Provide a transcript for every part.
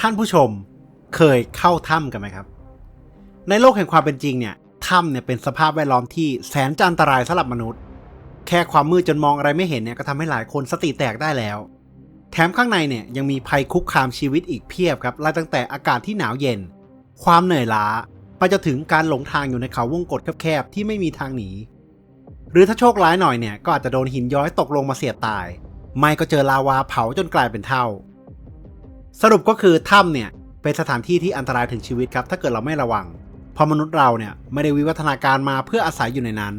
ท่านผู้ชมเคยเข้าถ้ำกันไหมครับ ในโลกแห่งความเป็นจริงเนี่ยถ้ำเนี่ยเป็นสภาพแวดล้อมที่แสนจะอันตรายสำหรับมนุษย์ แค่ความมืดจนมองอะไรไม่เห็นเนี่ยก็ทำให้หลายคนสติแตกได้แล้ว แถมข้างในเนี่ยยังมีภัยคุกคามชีวิตอีกเพียบครับไล่ตั้งแต่อากาศที่หนาวเย็น ความเหนื่อยล้าไปจนถึงการหลงทางอยู่ในเขาวงกฏแคบๆที่ไม่มีทางหนีหรือถ้าโชคร้ายหน่อยเนี่ยก็อาจจะโดนหินย้อยตกลงมาเสียตาย ไม่ก็เจอลาวาเผาจนกลายเป็นเท่า สรุปก็คือถ้ำเนี่ยเป็นสถานที่ที่อันตรายถึงชีวิตครับ ถ้าเกิดเราไม่ระวังเพราะมนุษย์เราเนี่ยไม่ได้วิวัฒนาการมาเพื่ออาศัยอยู่ในนั้น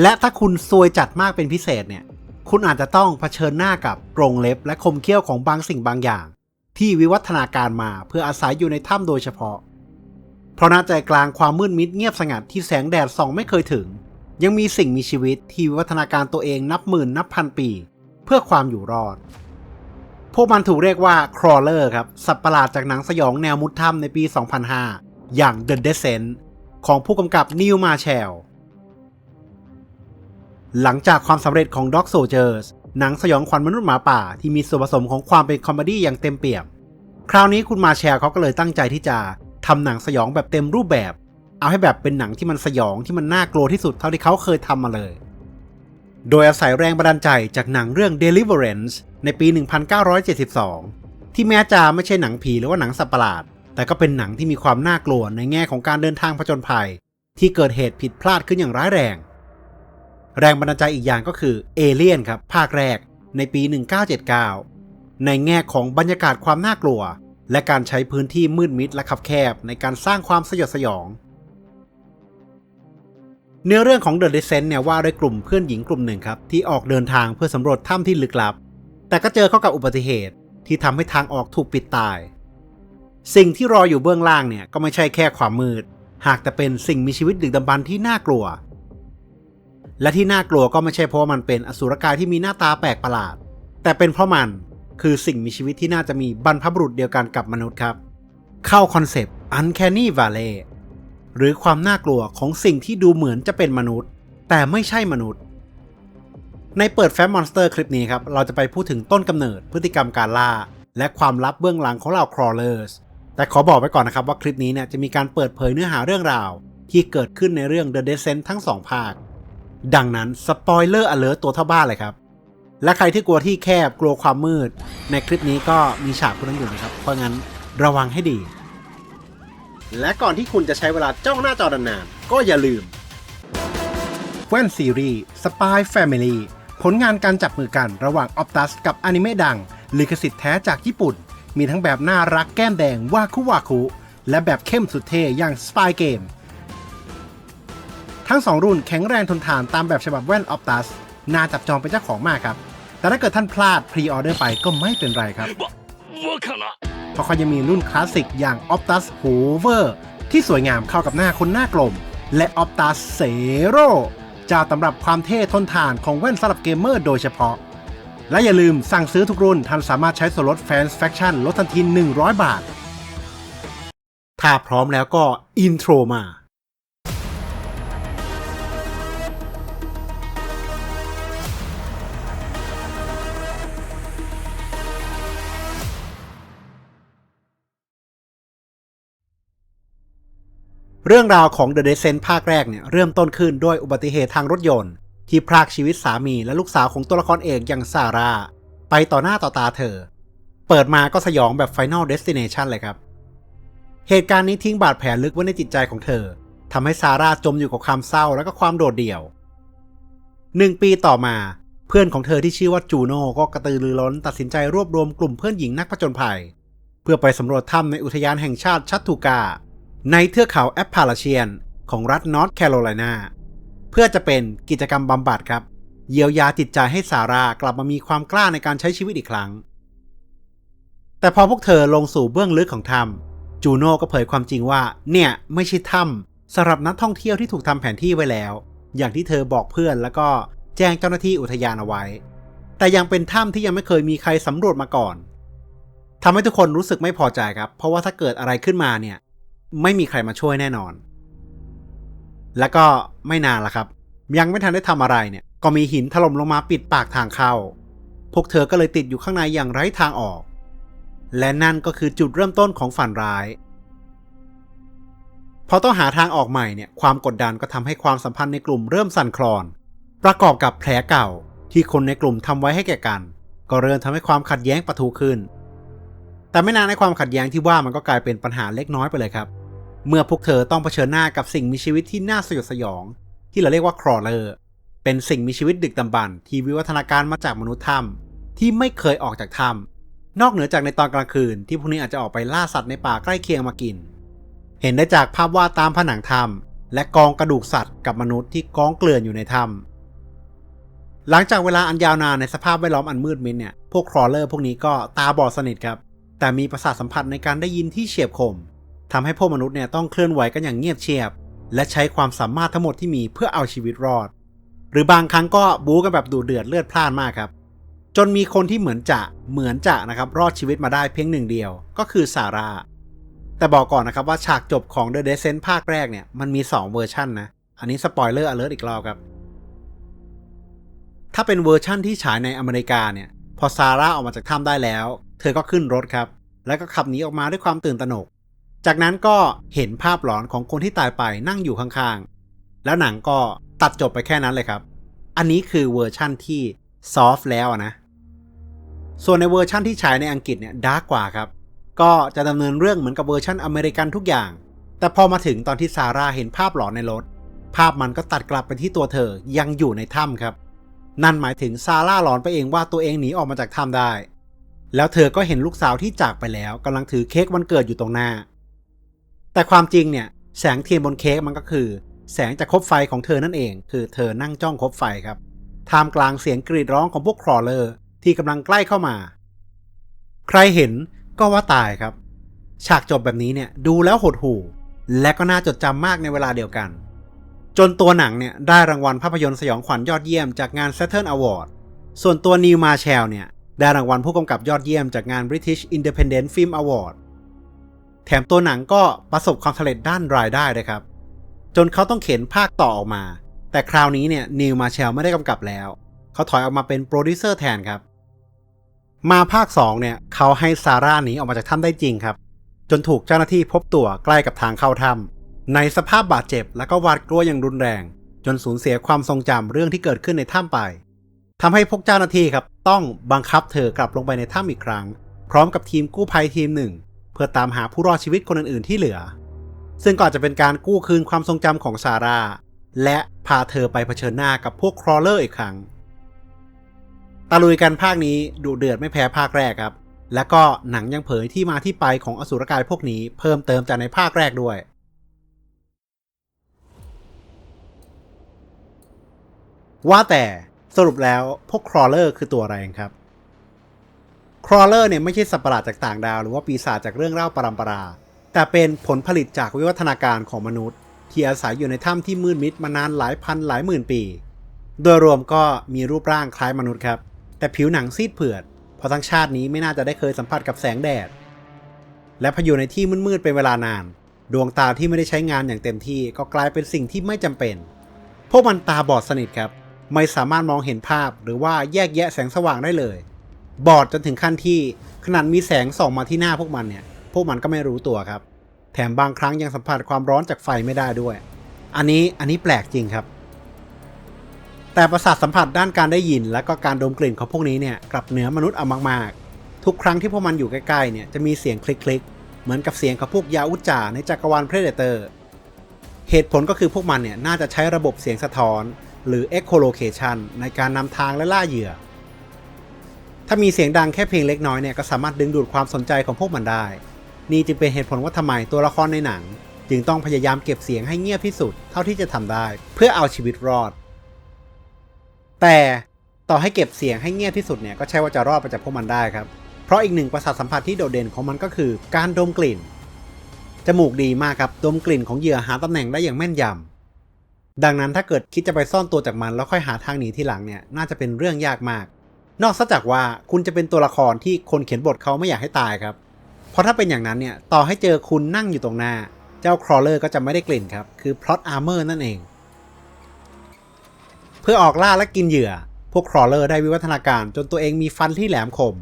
และถ้าคุณซวยจัดมากเป็นพิเศษเนี่ย คุณอาจจะต้องเผชิญหน้ากับกรงเล็บ และคมเขี้ยวของบางสิ่งบางอย่าง ที่วิวัฒนาการมาเพื่ออาศัยอยู่ในถ้ำโดยเฉพาะ เพราะณใจกลางความมืดมิดเงียบสงัดที่แสงแดดส่องไม่เคยถึง ยังมีสิ่งมีชีวิตที่วิวัฒนาการตัวเองนับหมื่นนับพันปี เพื่อความอยู่รอด พวกมันถูกเรียกว่าครอลเลอร์ครับ สัตว์ประหลาดจากหนังสยองแนวมุดถ้ำในปี 2005 อย่าง The Descent ของผู้กำกับนิวมาแชลหลังจากความสำเร็จของ Dog Soldiers หนังสยองขวัญมนุษย์หมาป่าที่มีส่วนผสมของความเป็นคอมเมดี้อย่างเต็มเปี่ยม คราวนี้คุณมาแชลเขาก็เลยตั้งใจที่จะทำหนังสยองแบบเต็มรูปแบบ เอาให้แบบเป็นหนังที่มันสยองที่มันน่ากลัวที่สุดเท่าที่เขาเคยทำมาเลย โดยอาศัยแรงบันดาลใจจากหนังเรื่อง Deliverance ในปี 1972 ที่แม้จะไม่ใช่หนังผีหรือว่าหนังสัตว์ประหลาด แต่ก็เป็นหนังที่มีความน่ากลัวในแง่ของการเดินทางผจญภัย ที่เกิดเหตุผิดพลาดขึ้นอย่างร้ายแรง แรงบันดาลใจอีกอย่างก็คือเอเลียนครับภาคแรกในปี 1979 ในแง่ของบรรยากาศความน่ากลัว และการใช้พื้นที่มืดมิดและคับแคบในการสร้างความสยดสยอง เนื้อเรื่องของ The Descent เนี่ยว่าด้วยกลุ่มเพื่อนหญิงกลุ่มหนึ่งครับ ที่ออกเดินทางเพื่อสำรวจถ้ำที่ลึกลับ แต่ก็เจอเข้ากับอุบัติเหตุที่ทำให้ทางออกถูกปิดตาย สิ่งที่รออยู่เบื้องล่างเนี่ยก็ไม่ใช่แค่ความมืด หากแต่เป็นสิ่งมีชีวิตดึกดำบรรที่น่ากลัว และที่น่ากลัวก็ไม่ใช่เพราะว่ามันเป็นอสุรกายที่มีหน้าตาแปลกประหลาด แต่เป็นเพราะมันคือสิ่งมีชีวิตที่น่าจะมีบรรพบุรุษเดียวกันกับมนุษย์ครับ เข้าคอนเซปต์ Uncanny Valley หรือความน่ากลัวของสิ่งที่ดูเหมือนจะเป็นมนุษย์ แต่ไม่ใช่มนุษย์ ในเปิดแฟมมอนสเตอร์คลิปนี้ครับ เราจะไปพูดถึงต้นกำเนิดพฤติกรรมการล่า และความลับเบื้องหลังของเหล่า crawlers แต่ขอบอกไว้ก่อนนะครับว่าคลิปนี้เนี่ยจะมีการเปิดเผยเนื้อหาเรื่องราว ที่เกิดขึ้นในเรื่อง The Descent ทั้งสองภาค ดังนั้นสปอยเลอร์อเลิร์ตัวเท่าบ้านเลยครับและใครที่กลัวที่แคบกลัวความมืด ในคลิปนี้ก็มีฉากพวกนั้นอยู่นะครับ เพราะงั้นระวังให้ดี และก่อนที่คุณจะใช้เวลาจ้องหน้าจอนานๆก็อย่าลืมแว่นซีรีส์ Spy Family ผลงานการจับมือกันระหว่าง Optus กับอนิเมะดังลิขสิทธิ์แท้จากญี่ปุ่น มีทั้งแบบน่ารักแก้มแดงวาคุวาคุ และแบบเข้มสุดเท่อย่าง Spy Game ทั้งสองรุ่นแข็งแรงทนทานตามแบบฉบับแว่น Optus น่าจับจองเป็นเจ้าของมากครับ แต่ถ้าเกิดท่านพลาดพรีออเดอร์ไปก็ไม่เป็นไรครับ ราะเขายังมีรุ่นคลาสสิกอย่าง Optus Hover ที่สวยงามเข้ากับหน้าคนหน้ากลม และ Optus Zero เจ้าตำรับความเท่ทนทานของแว่นสำหรับเกมเมอร์โดยเฉพาะ และอย่าลืมสั่งซื้อทุกรุ่นท่านสามารถใช้ส่วนลด Fans Faction ลดทันที 100 บาท ถ้าพร้อมแล้วก็อินโทรมา เรื่องราวของ The Descent ภาคแรกเนี่ยเริ่มต้นขึ้นด้วยอุบัติเหตุทางรถยนต์ ที่พรากชีวิตสามีและลูกสาวของตัวละครเอกอย่างซาร่า ไปต่อหน้าต่อตาเธอ เปิดมาก็สยองแบบ Final Destination เลยครับ เหตุการณ์นี้ทิ้งบาดแผลลึกไว้ในจิตใจของเธอทำให้ซาร่าจมอยู่กับความเศร้าและก็ความโดดเดี่ยวหนึ่งปีต่อมาเพื่อนของเธอที่ชื่อว่าจูโน่ก็กระตือรือร้นตัดสินใจรวบรวมกลุ่มเพื่อนหญิงนักผจญภัย เพื่อไปสำรวจถ้ำในอุทยานแห่งชาติชัตตูกา ในเทือกเขาแอปพาลาเชียน ของรัฐนอร์ทแคโรไลนาเพื่อจะเป็นกิจกรรมบำบัดครับ เยียวยาจิตใจให้ซารากลับมามีความกล้าในการใช้ชีวิตอีกครั้ง แต่พอพวกเธอลงสู่เบื้องลึกของถ้ำจูโน่ก็เผยความจริงว่า เนี่ยไม่ใช่ถ้ำสำหรับนักท่องเที่ยวที่ถูกทำแผนที่ไว้แล้ว อย่างที่เธอบอกเพื่อนแล้วก็แจ้งเจ้าหน้าที่อุทยานเอาไว้ แต่ยังเป็นถ้ำที่ยังไม่เคยมีใครสำรวจมาก่อนทำให้ทุกคนรู้สึกไม่พอใจครับ เพราะว่าถ้าเกิดอะไรขึ้นมาเนี่ย ไม่มีใครมาช่วยแน่นอน แล้วก็ไม่นานละครับ ยังไม่ทันได้ทำอะไรเนี่ย ก็มีหินถล่มลงมาปิดปากทางเข้า พวกเธอก็เลยติดอยู่ข้างในอย่างไร้ทางออก และนั่นก็คือจุดเริ่มต้นของฝันร้ายพอต้องหาทางออกใหม่เนี่ยความกดดันก็ทำให้ความสัมพันธ์ในกลุ่มเริ่มสั่นคลอน ประกอบกับแผลเก่าที่คนในกลุ่มทำไว้ให้แก่กัน ก็เริ่มทำให้ความขัดแย้งปะทุขึ้น แต่ไม่นานในความขัดแย้งที่ว่ามันก็กลายเป็นปัญหาเล็กน้อยไปเลยครับ เมื่อพวกเธอต้องเผชิญหน้ากับสิ่งมีชีวิตที่น่าสยดสยอง ที่เราเรียกว่าครอเลอร์เป็นสิ่งมีชีวิตดึกดำบรรพ์ที่วิวัฒนาการมาจากมนุษย์ถ้ำที่ไม่เคยออกจากถ้ำนอกเหนือจากในตอนกลางคืนที่พวกนี้อาจจะออกไปล่าสัตว์ในป่าใกล้เคียงมากิน เห็นได้จากภาพวาดตามผนังถ้ำและกองกระดูกสัตว์กับมนุษย์ที่กองเกลื่อนอยู่ในถ้ำหลังจากเวลาอันยาวนานในสภาพแวดล้อมอันมืดมิดเนี่ยพวกครอเลอร์พวกนี้ก็ตาบอดสนิทครับแต่มีประสาทสัมผัสในการได้ยินที่เฉียบคม ทำให้พวกมนุษย์เนี่ยต้องเคลื่อนไหวกันอย่างเงียบเชียบ และใช้ความสามารถทั้งหมดที่มีเพื่อเอาชีวิตรอด หรือบางครั้งก็บู๊กันแบบดูเดือดเลือดพล่านมากครับ จนมีคนที่เหมือนจะเหมือนจะนะครับรอดชีวิตมาได้เพียงหนึ่งเดียว ก็คือซาร่าแต่บอกก่อนนะครับว่าฉากจบของ The Descent ภาคแรกเนี่ยมันมี 2 เวอร์ชันนะ อันนี้สปอยเลอร์อเลิร์อีกรอบครับ ถ้าเป็นเวอร์ชั่นที่ฉายในอเมริกาเนี่ย พอซาร่าออกมาจากถ้ำได้แล้ว เธอก็ขึ้นรถครับ แล้วก็ขับหนีออกมาด้วยความตื่นตระหนก จากนั้นก็เห็นภาพหลอนของคนที่ตายไปนั่งอยู่ข้างๆ แล้วหนังก็ตัดจบไปแค่นั้นเลยครับ อันนี้คือเวอร์ชั่นที่ซอฟต์แล้วนะ ส่วนในเวอร์ชั่นที่ฉายในอังกฤษเนี่ยดาร์กกว่าครับ ก็จะดำเนินเรื่องเหมือนกับเวอร์ชันอเมริกันทุกอย่าง แต่พอมาถึงตอนที่ซาร่าเห็นภาพหลอนในรถ ภาพมันก็ตัดกลับไปที่ตัวเธอยังอยู่ในถ้ำครับ นั่นหมายถึงซาร่าหลอนไปเองว่าตัวเองหนีออกมาจากถ้ำได้ แล้วเธอก็เห็นลูกสาวที่จากไปแล้วกำลังถือเค้กวันเกิดอยู่ตรงหน้า แต่ความจริงเนี่ยแสงเทียนบนเค้กมันก็คือ แสงจากคบไฟของเธอนั่นเอง คือเธอนั่งจ้องคบไฟครับท่ามกลางเสียงกรีดร้องของพวกครอเลอร์ที่กำลังใกล้เข้ามา ใครเห็นก็ว่าตายครับ ฉากจบแบบนี้เนี่ยดูแล้วหดหู่ และก็น่าจดจำมากในเวลาเดียวกัน จนตัวหนังเนี่ยได้รางวัลภาพยนตร์สยองขวัญยอดเยี่ยมจากงาน Saturn Award ส่วนตัวนิวมาแชลเนี่ยได้รางวัลผู้กำกับยอดเยี่ยมจากงาน British Independent Film Award ถมตัวหนังก็ประสบความสำเร็จด้านรายได้เลยครับ จนเขาต้องเข็นภาคต่อออกมา แต่คราวนี้เนี่ยนิวมาแชลไม่ได้กำกับแล้ว เขาถอยออกมาเป็นโปรดิวเซอร์แทนครับ มาภาค 2 เนี่ยเขาให้ซาร่าหนีออกมาจากถ้ำได้จริงครับ จนถูกเจ้าหน้าที่พบตัวใกล้กับทางเข้าถ้ำในสภาพบาดเจ็บและก็หวาดกลัวอย่างรุนแรง จนสูญเสียความทรงจำเรื่องที่เกิดขึ้นในถ้ำไปทำให้พวกเจ้าหน้าที่ครับต้องบังคับเธอกลับลงไปในถ้ำอีกครั้ง พร้อมกับทีมกู้ภัยทีมหนึ่ง พื่อตามหาผู้รอดชีวิตคนอื่นๆที่เหลือ ซึ่งก็อาจจะเป็นการกู้คืนความทรงจำของซาร่า และพาเธอไปเผชิญหน้ากับพวกครอเลอร์อีกครั้ง ตะลุยกันภาคนี้ดูเดือดไม่แพ้ภาคแรกครับ และก็หนังยังเผยที่มาที่ไปของอสุรกายพวกนี้เพิ่มเติมจากในภาคแรกด้วยว่าแต่สรุปแล้วพวกครอเลอร์คือตัวอะไรครับ ครอเลอร์เนี่ยไม่ใช่สัตว์ประหลาดจากต่างดาว หรือว่าปีศาจจากเรื่องเล่าปรำปรา แต่เป็นผลผลิตจากวิวัฒนาการของมนุษย์ ที่อาศัยอยู่ในถ้ำที่มืดมิดมานานหลายพันหลายหมื่นปี โดยรวมก็มีรูปร่างคล้ายมนุษย์ครับ แต่ผิวหนังซีดเผือด เพราะทั้งชาตินี้ไม่น่าจะได้เคยสัมผัสกับแสงแดด และพออยู่ในที่มืดๆเป็นเวลานาน ดวงตาที่ไม่ได้ใช้งานอย่างเต็มที่ก็กลายเป็นสิ่งที่ไม่จำเป็น พวกมันตาบอดสนิทครับ ไม่สามารถมองเห็นภาพหรือว่าแยกแยะแสงสว่างได้เลย บอดจนถึงขั้นที่ขนาดมีแสงส่องมาที่หน้าพวกมันเนี่ย พวกมันก็ไม่รู้ตัวครับ แถมบางครั้งยังสัมผัสความร้อนจากไฟไม่ได้ด้วย อันนี้อันนี้แปลกจริงครับ แต่ประสาทสัมผัสด้านการได้ยิน และก็การดมกลิ่นของพวกนี้เนี่ยกลับเหนือมนุษย์เอามากๆ ทุกครั้งที่พวกมันอยู่ใกล้ๆเนี่ยจะมีเสียงคลิกๆ เหมือนกับเสียงของพวกยาอุจจาในจักรวาลเพรเดเตอร์ เหตุผลก็คือพวกมันเนี่ยน่าจะใช้ระบบเสียงสะท้อน หรือ echolocation ในการนำทางและล่าเหยื่อ ถ้ามีเสียงดังแค่เพียงเล็กน้อยเนี่ยก็สามารถดึงดูดความสนใจของพวกมันได้ นี่จึงเป็นเหตุผลว่าทำไมตัวละครในหนัง จึงต้องพยายามเก็บเสียงให้เงียบที่สุดเท่าที่จะทำได้ เพื่อเอาชีวิตรอด แต่ต่อให้เก็บเสียงให้เงียบที่สุดเนี่ยก็ใช่ว่าจะรอดไปจากพวกมันได้ครับ เพราะอีกหนึ่งประสาทสัมผัสที่โดดเด่นของมันก็คือ การดมกลิ่น จมูกดีมากครับดมกลิ่นของเหยื่อหาตำแหน่งได้อย่างแม่นยำดังนั้นถ้าเกิดคิดจะไปซ่อนตัวจากมันแล้วค่อยหาทางหนีทีหลังเนี่ยน่าจะเป็นเรื่องยากมาก นอกจากว่าคุณจะเป็นตัวละครที่คนเขียนบทเขาไม่อยากให้ตายครับ เพราะถ้าเป็นอย่างนั้นเนี่ย ต่อให้เจอคุณนั่งอยู่ตรงหน้า เจ้าครอเลอร์ก็จะไม่ได้กลิ่นครับ คือพลอตอาร์เมอร์นั่นเอง เพื่อออกล่าและกินเหยื่อ พวกครอเลอร์ได้วิวัฒนาการจนตัวเองมีฟันที่แหลมคม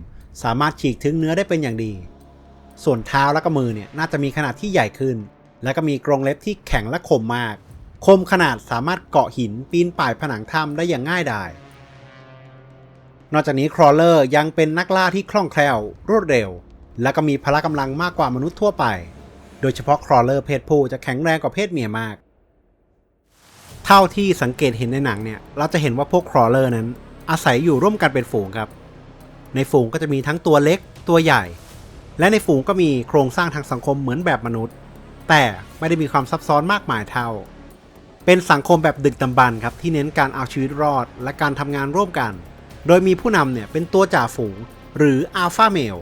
สามารถฉีกถึงเนื้อได้เป็นอย่างดี ส่วนเท้าและก็มือเนี่ยน่าจะมีขนาดที่ใหญ่ขึ้น และก็มีกรงเล็บที่แข็งและคมมาก คมขนาดสามารถเกาะหินปีนป่ายผนังถ้ำได้อย่างง่ายดาย นอกจากนี้ครอลเลอร์ยังเป็นนักล่าที่คล่องแคล่ว รวดเร็ว และก็มีพละกำลังมากกว่ามนุษย์ทั่วไป โดยเฉพาะครอลเลอร์เพศผู้จะแข็งแรงกว่าเพศเมียมาก เท่าที่สังเกตเห็นในหนังเนี่ย เราจะเห็นว่าพวกครอลเลอร์นั้น อาศัยอยู่ร่วมกันเป็นฝูงครับ ในฝูงก็จะมีทั้งตัวเล็กตัวใหญ่ และในฝูงก็มีโครงสร้างทางสังคมเหมือนแบบมนุษย์ แต่ไม่ได้มีความซับซ้อนมากมายเท่า เป็นสังคมแบบดึกดำบรรพ์ครับที่เน้นการเอาชีวิตรอด และการทำงานร่วมกัน โดยมีผู้นำเนี่ยเป็นตัวจ่าฝูงหรืออัลฟาเมล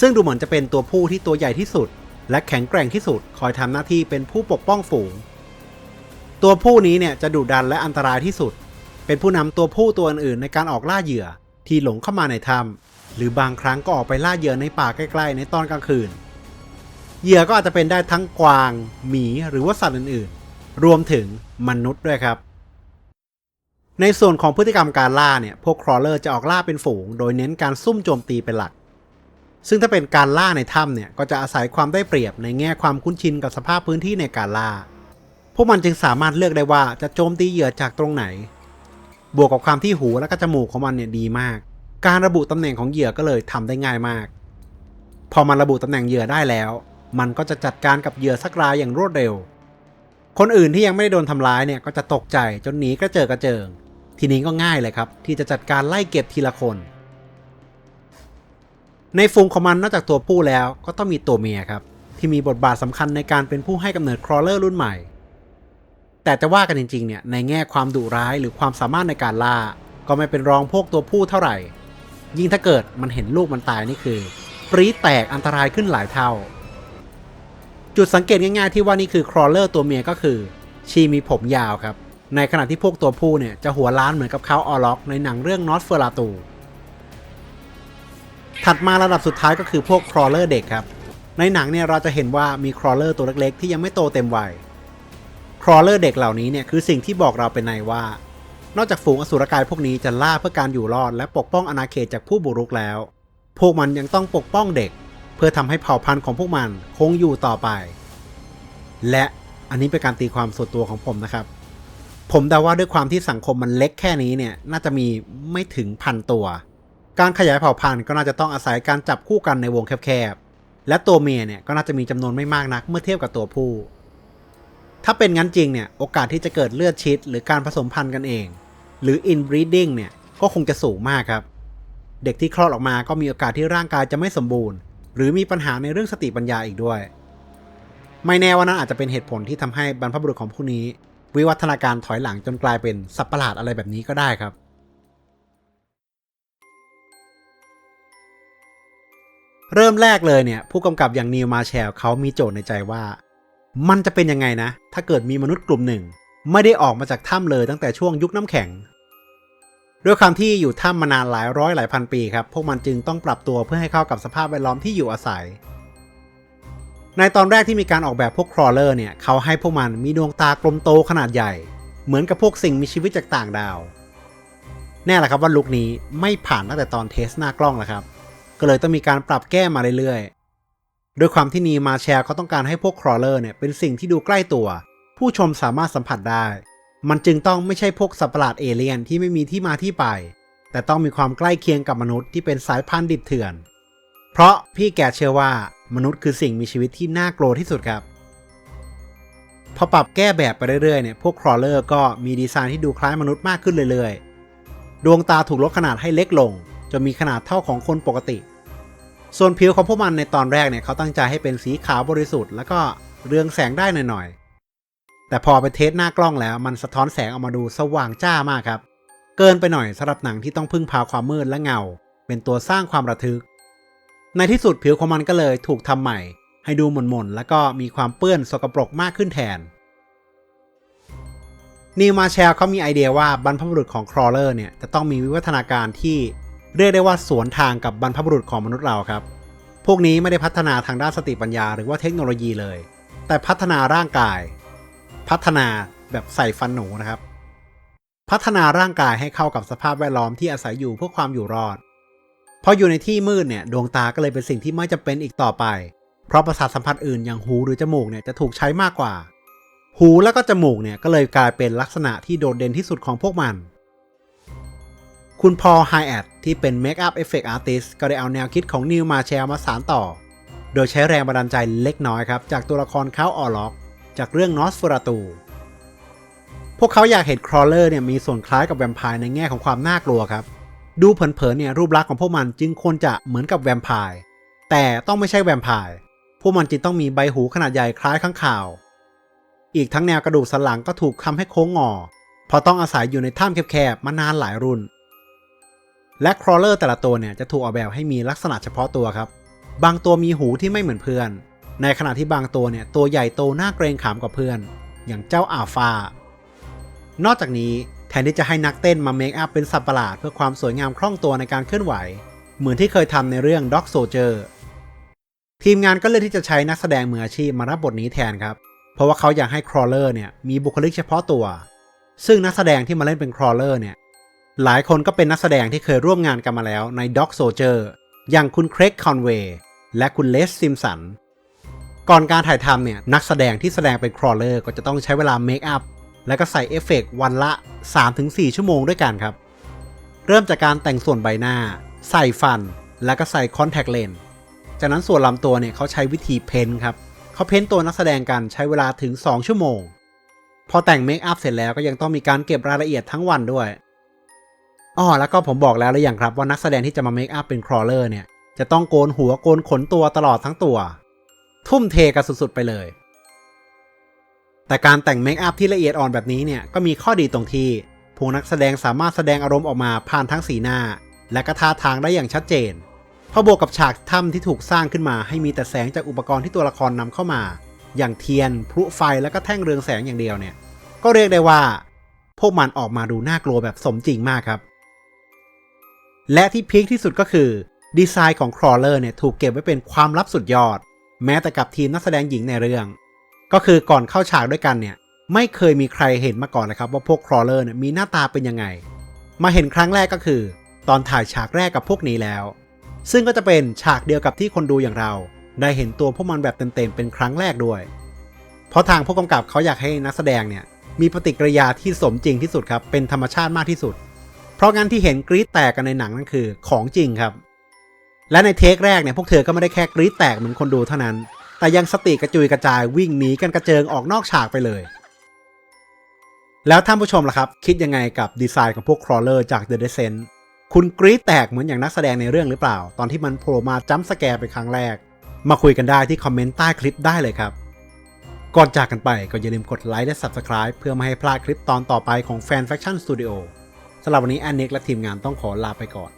ซึ่งดูเหมือนจะเป็นตัวผู้ที่ตัวใหญ่ที่สุด และแข็งแกร่งที่สุดคอยทำหน้าที่เป็นผู้ปกป้องฝูง ตัวผู้นี้เนี่ยจะดุดันและอันตรายที่สุด เป็นผู้นำตัวผู้ตัวอื่นๆในการออกล่าเหยื่อที่หลงเข้ามาในถ้ำหรือบางครั้งก็ออกไปล่าเหยื่อในป่าใกล้ ๆ ในตอนกลางคืน เหยื่อก็อาจจะเป็นได้ทั้งกวาง หมีหรือว่าสัตว์อื่นๆ รวมถึงมนุษย์ด้วยครับ ในส่วนของพฤติกรรมการล่าเนี่ย พวกครอลเลอร์จะออกล่าเป็นฝูง โดยเน้นการซุ่มโจมตีเป็นหลัก ซึ่งถ้าเป็นการล่าในถ้ำเนี่ย ก็จะอาศัยความได้เปรียบในแง่ความคุ้นชินกับสภาพพื้นที่ในการล่า พวกมันจึงสามารถเลือกได้ว่าจะโจมตีเหยื่อจากตรงไหน บวกกับความที่หูและก็จมูกของมันเนี่ยดีมาก การระบุตำแหน่งของเหยื่อก็เลยทำได้ง่ายมาก พอมันระบุตำแหน่งเหยื่อได้แล้ว มันก็จะจัดการกับเหยื่อสักรายอย่างรวดเร็ว คนอื่นที่ยังไม่ได้โดนทำร้ายเนี่ยก็จะตกใจจนหนีกระเจิงกระเจิง ทีนี้ก็ง่ายเลยครับ ที่จะจัดการไล่เก็บทีละคน ในฝูงของมันนอกจากตัวผู้แล้วก็ต้องมีตัวเมียครับ ที่มีบทบาทสำคัญในการเป็นผู้ให้กำเนิดครอเลอร์รุ่นใหม่ แต่จะว่ากันจริงๆเนี่ยในแง่ความดุร้ายหรือความสามารถในการล่า ก็ไม่เป็นรองพวกตัวผู้เท่าไหร่ ยิ่งถ้าเกิดมันเห็นลูกมันตายนี่คือปรีแตกอันตรายขึ้นหลายเท่า จุดสังเกตง่ายๆที่ว่านี่คือครอเลอร์ตัวเมียก็คือ ชีมีผมยาวครับ ในขณะที่พวกตัวผู้เนี่ยจะหัวล้านเหมือนกับเขาออล็อกในหนังเรื่องนอตเฟอร์ลาตู ถัดมาระดับสุดท้ายก็คือพวกครอลเลอร์เด็กครับ ในหนังเนี่ยเราจะเห็นว่ามีครอลเลอร์ตัวเล็กๆ ที่ยังไม่โตเต็มวัย ครอลเลอร์เด็กเหล่านี้เนี่ยคือสิ่งที่บอกเราเป็นในว่า นอกจากฝูงอสุรกายพวกนี้จะล่าเพื่อการอยู่รอด และปกป้องอาณาเขตจากผู้บุกรุกแล้ว พวกมันยังต้องปกป้องเด็ก เพื่อทำให้เผ่าพันธุ์ของพวกมันคงอยู่ต่อไป และอันนี้เป็นการตีความส่วนตัวของผมนะครับ ผมเดาว่าด้วยความที่สังคมมันเล็กแค่นี้เนี่ย น่าจะมีไม่ถึงพันตัว การขยายเผ่าพันธุ์ก็น่าจะต้องอาศัยการจับคู่กันในวงแคบๆ และตัวเมียเนี่ยก็น่าจะมีจำนวนไม่มากนักเมื่อเทียบกับตัวผู้ ถ้าเป็นงั้นจริงเนี่ย โอกาสที่จะเกิดเลือดชิด หรือการผสมพันธุ์กันเอง หรือ inbreeding เนี่ย ก็คงจะสูงมากครับ เด็กที่คลอดออกมาก็มีโอกาสที่ร่างกายจะไม่สมบูรณ์ หรือมีปัญหาในเรื่องสติปัญญาอีกด้วย ไม่แน่ว่านั้นอาจจะเป็นเหตุผลที่ทำให้บรรพบุรุษของผู้นี้ วิวัฒนาการถอยหลังจนกลายเป็นสัตว์ประหลาดอะไรแบบนี้ก็ได้ครับ เริ่มแรกเลยเนี่ย ผู้กำกับอย่างนีลมาแชลเขามีโจทย์ในใจว่า มันจะเป็นยังไงนะ ถ้าเกิดมีมนุษย์กลุ่มหนึ่ง ไม่ได้ออกมาจากถ้ำเลยตั้งแต่ช่วงยุคน้ำแข็งด้วยความที่อยู่ถ้ำมานานหลายร้อยหลายพันปีครับ พวกมันจึงต้องปรับตัวเพื่อให้เข้ากับสภาพแวดล้อมที่อยู่อาศัย ในตอนแรกที่มีการออกแบบพวกครอเลอร์เนี่ยเขาให้พวกมันมีดวงตากลมโตขนาดใหญ่ เหมือนกับพวกสิ่งมีชีวิตจากต่างดาว แน่แหละครับว่าลุคนี้ไม่ผ่านตั้งแต่ตอนเทสหน้ากล้องแล้วครับ ก็เลยต้องมีการปรับแก้มาเรื่อยๆ ด้วยความที่นีมาแชร์เขาต้องการให้พวกครอเลอร์เนี่ยเป็นสิ่งที่ดูใกล้ตัว ผู้ชมสามารถสัมผัสได้ มันจึงต้องไม่ใช่พวกสัตว์ประหลาดเอเลี่ยนที่ไม่มีที่มาที่ไป แต่ต้องมีความใกล้เคียงกับมนุษย์ที่เป็นสายพันธุ์ดิบเถื่อน เพราะพี่แกเชื่อว่า มนุษย์คือสิ่งมีชีวิตที่น่ากลัวที่สุดครับ พอปรับแก้แบบไปเรื่อยๆเนี่ยพวกครอเลอร์ก็มีดีไซน์ที่ดูคล้ายมนุษย์มากขึ้นเรื่อยๆ ดวงตาถูกลดขนาดให้เล็กลงจนมีขนาดเท่าของคนปกติ ส่วนผิวของพวกมันในตอนแรกเนี่ยเขาตั้งใจให้เป็นสีขาวบริสุทธิ์แล้วก็เรืองแสงได้หน่อยๆ แต่พอไปเทสหน้ากล้องแล้วมันสะท้อนแสงออกมาดูสว่างจ้ามากครับ เกินไปหน่อยสำหรับหนังที่ต้องพึ่งพาความมืดและเงา เป็นตัวสร้างความระทึก ในที่สุดผิวของมันก็เลยถูกทำใหม่ ให้ดูหม่นๆ แล้วก็มีความเปื้อนสกปรกมากขึ้นแทนนีลมาแชลเขามีไอเดียว่าบรรพบุรุษของครอเลอร์เนี่ยจะต้องมีวิวัฒนาการที่เรียกได้ว่าสวนทางกับบรรพบุรุษของมนุษย์เราครับ พวกนี้ไม่ได้พัฒนาทางด้านสติปัญญาหรือว่าเทคโนโลยีเลย แต่พัฒนาร่างกาย พัฒนาแบบใส่ฟันหนูนะครับ พัฒนาร่างกายให้เข้ากับสภาพแวดล้อมที่อาศัยอยู่เพื่อความอยู่รอด พออยู่ในที่มืดเนี่ยดวงตาก็เลยเป็นสิ่งที่ไม่จำเป็นอีกต่อไป เพราะประสาทสัมผัสอื่นอย่างหูหรือจมูกเนี่ยจะถูกใช้มากกว่า หูแล้วก็จมูกเนี่ยก็เลยกลายเป็นลักษณะที่โดดเด่นที่สุดของพวกมัน คุณพอลไฮแอดที่เป็นเมคอัพเอฟเฟกต์อาร์ติสก็ได้เอาแนวคิดของนิวมาแชร์มาสานต่อ โดยใช้แรงบันดาลใจเล็กน้อยครับจากตัวละครเขาออล็อก จากเรื่องนอสฟราตูพวกเขาอยากเห็นครอเลอร์เนี่ยมีส่วนคล้ายกับแวมไพร์ในแง่ของความน่ากลัวครับ ดูเผินๆเนี่ยรูปลักษณ์ของพวกมันจึงควรจะเหมือนกับแวมไพร์แต่ต้องไม่ใช่แวมไพร์พวกมันจึงต้องมีใบหูขนาดใหญ่คล้ายข้างข่าว อีกทั้งแนวกระดูกสันหลังก็ถูกทำให้โค้งงอเพราะต้องอาศัยอยู่ในถ้ำแคบๆมานานหลายรุ่น และครอลเลอร์แต่ละตัวเนี่ยจะถูกออกแบบให้มีลักษณะเฉพาะตัวครับ บางตัวมีหูที่ไม่เหมือนเพื่อน ในขณะที่บางตัวเนี่ยตัวใหญ่โตน่าเกรงขามกว่าเพื่อน อย่างเจ้าอาฟา นอกจากนี้ แทนที่จะให้นักเต้นมาเมคอัพเป็นสัตว์ประหลาดเพื่อความสวยงามคล่องตัวในการเคลื่อนไหว เหมือนที่เคยทำในเรื่อง Dog Soldier ทีมงานก็เลยที่จะใช้นักแสดงมืออาชีพมารับบทนี้แทนครับ เพราะว่าเขาอยากให้ครอลเลอร์เนี่ยมีบุคลิกเฉพาะตัว ซึ่งนักแสดงที่มาเล่นเป็นครอลเลอร์เนี่ยหลายคนก็เป็นนักแสดงที่เคยร่วมงานกันมาแล้วใน Dog Soldier อย่างคุณเครกคอนเวย์และคุณเลสซิมสันก่อนการถ่ายทำเนี่ยนักแสดงที่แสดงเป็นครอลเลอร์ก็จะต้องใช้เวลาเมคอัพ และก็ใส่เอฟเฟกต์วันละ 3-4 ชั่วโมงด้วยกันครับ เริ่มจากการแต่งส่วนใบหน้า ใส่ฟัน แล้วก็ใส่คอนแทคเลนส์จากนั้นส่วนลำตัวเนี่ยเขาใช้วิธีเพ้นครับเขาเพ้นตัวนักแสดงกันใช้เวลาถึง 2 ชั่วโมง พอแต่งเมคอัพเสร็จแล้วก็ยังต้องมีการเก็บรายละเอียดทั้งวันด้วยอ๋อแล้วก็ผมบอกแล้วหรือยังครับว่านักแสดงที่จะมาเมคอัพเป็นครอเลอร์เนี่ยจะต้องโกนหัวโกนขนตัวตลอดทั้งตัว ทุ่มเทกันสุดๆไปเลย แต่การแต่งเมคอัพที่ละเอียดอ่อนแบบนี้เนี่ยก็มีข้อดีตรงที่ผู้นักแสดงสามารถแสดงอารมณ์ออกมาผ่านทั้งสีหน้า และก็ท่าทางได้อย่างชัดเจนพอบวกกับฉากถ้ำที่ถูกสร้างขึ้นมา ให้มีแต่แสงจากอุปกรณ์ที่ตัวละครนำเข้ามา อย่างเทียนพลุไฟและก็แท่งเรืองแสงอย่างเดียวเนี่ย ก็เรียกได้ว่า พวกมันออกมาดูน่ากลัวแบบสมจริงมากครับ และที่พีคที่สุดก็คือดีไซน์ของครอเลอร์เนี่ยถูกเก็บไว้เป็นความลับสุดยอด แม้แต่กับทีมนักแสดงหญิงในเรื่อง ก็คือก่อนเข้าฉากด้วยกันเนี่ย ไม่เคยมีใครเห็นมาก่อนเลยครับว่าพวกครอเลอร์เนี่ยมีหน้าตาเป็นยังไง มาเห็นครั้งแรกก็คือ ตอนถ่ายฉากแรกกับพวกนี้แล้ว ซึ่งก็จะเป็นฉากเดียวกับที่คนดูอย่างเรา ได้เห็นตัวพวกมันแบบเต็มๆเป็นครั้งแรกด้วย เพราะทางผู้กำกับเขาอยากให้นักแสดงเนี่ยมีปฏิกิริยาที่สมจริงที่สุดครับ เป็นธรรมชาติมากที่สุด เพราะงั้นที่เห็นกรี๊ดแตกกันในหนังนั่นคือของจริงครับ และในเทคแรกเนี่ยพวกเธอก็ไม่ได้แค่กรี๊ดแตกเหมือนคนดูเท่านั้น แต่ยังสติกระจุยกระจายวิ่งหนีกันกระเจิงออกนอกฉากไปเลย แล้วท่านผู้ชมล่ะครับ คิดยังไงกับดีไซน์ของพวกครอลเลอร์จาก The Descent คุณกรี๊ดแตกเหมือนอย่างนักแสดงในเรื่องหรือเปล่า ตอนที่มันโผล่มาจัมสแกร์เป็นครั้งแรก มาคุยกันได้ที่คอมเมนต์ใต้คลิปได้เลยครับ ก่อนจากกันไปก็อย่าลืมกดไลค์และ Subscribe เพื่อไม่ให้พลาดคลิปตอนต่อไปของ Fan Faction Studio สำหรับวันนี้แอนนิกและทีมงานต้องขอลาไปก่อน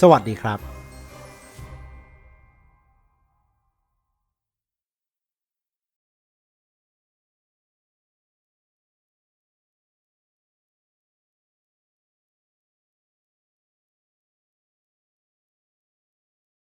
สวัสดีครับ